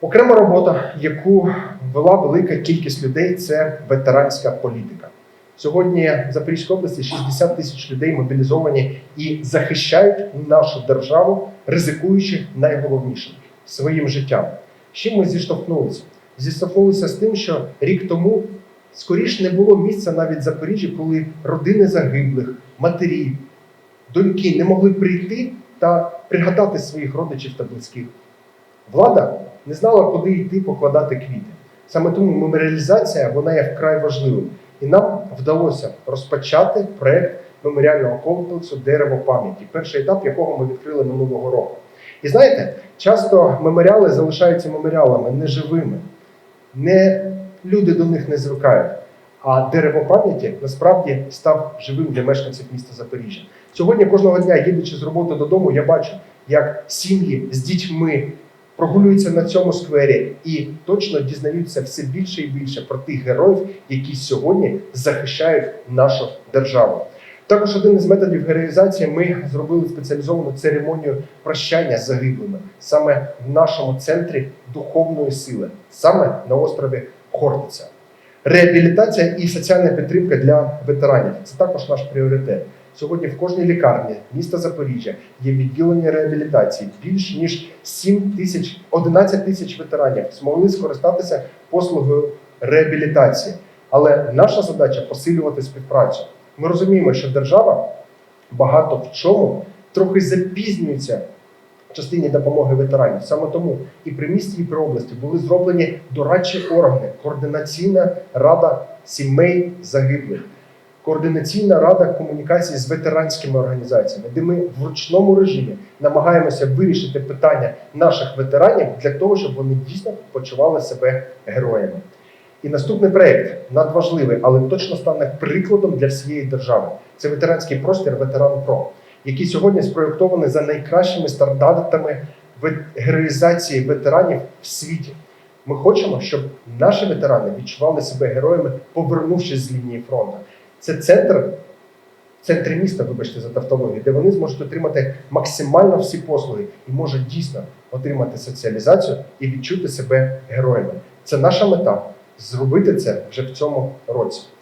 Окрема робота, яку вела велика кількість людей, це ветеранська політика. Сьогодні в Запорізькій області 60 тисяч людей мобілізовані і захищають нашу державу, ризикуючи найголовнішим своїм життям. З чим ми зіштовхнулися? Зіштовхнулися з тим, що рік тому скоріш не було місця навіть в Запоріжжі, коли родини загиблих, матері, доньки не могли прийти та пригадати своїх родичів та близьких. Влада не знала, куди йти покладати квіти. Саме тому меморіалізація вона є вкрай важливою. І нам вдалося розпочати проект меморіального комплексу Дерево пам'яті, перший етап якого ми відкрили минулого року. І знаєте, часто меморіали залишаються меморіалами неживими, не люди до них не звикають. А дерево пам'яті насправді став живим для мешканців міста Запоріжжя. Сьогодні кожного дня, їдучи з роботи додому, я бачу, як сім'ї з дітьми прогулюються на цьому сквері і точно дізнаються все більше і більше про тих героїв, які сьогодні захищають нашу державу. Також один із методів героїзації ми зробили спеціалізовану церемонію прощання з загиблими саме в нашому центрі духовної сили, саме на острові Хортиця. Реабілітація і соціальна підтримка для ветеранів це також наш пріоритет. Сьогодні в кожній лікарні міста Запоріжжя є відділення реабілітації. Більш ніж 7 тисяч 11 тисяч ветеранів змогли скористатися послугою реабілітації. Але наша задача посилювати співпрацю. Ми розуміємо, що держава багато в чому трохи запізнюється в частині допомоги ветеранів. Саме тому і при місті, і при області були зроблені дорадчі органи, координаційна рада сімей загиблих, координаційна рада комунікації з ветеранськими організаціями, де ми в ручному режимі намагаємося вирішити питання наших ветеранів для того, щоб вони дійсно почували себе героями. І наступний проект надважливий, але точно стане прикладом для всієї держави. Це ветеранський простір Ветеран Про, який сьогодні спроєктований за найкращими стандартами героїзації ветеранів в світі. Ми хочемо, щоб наші ветерани відчували себе героями, повернувшись з лінії фронту. Це центр, в центрі міста, вибачте за тавтологію, де вони зможуть отримати максимально всі послуги і можуть дійсно отримати соціалізацію і відчути себе героями. Це наша мета зробити це вже в цьому році.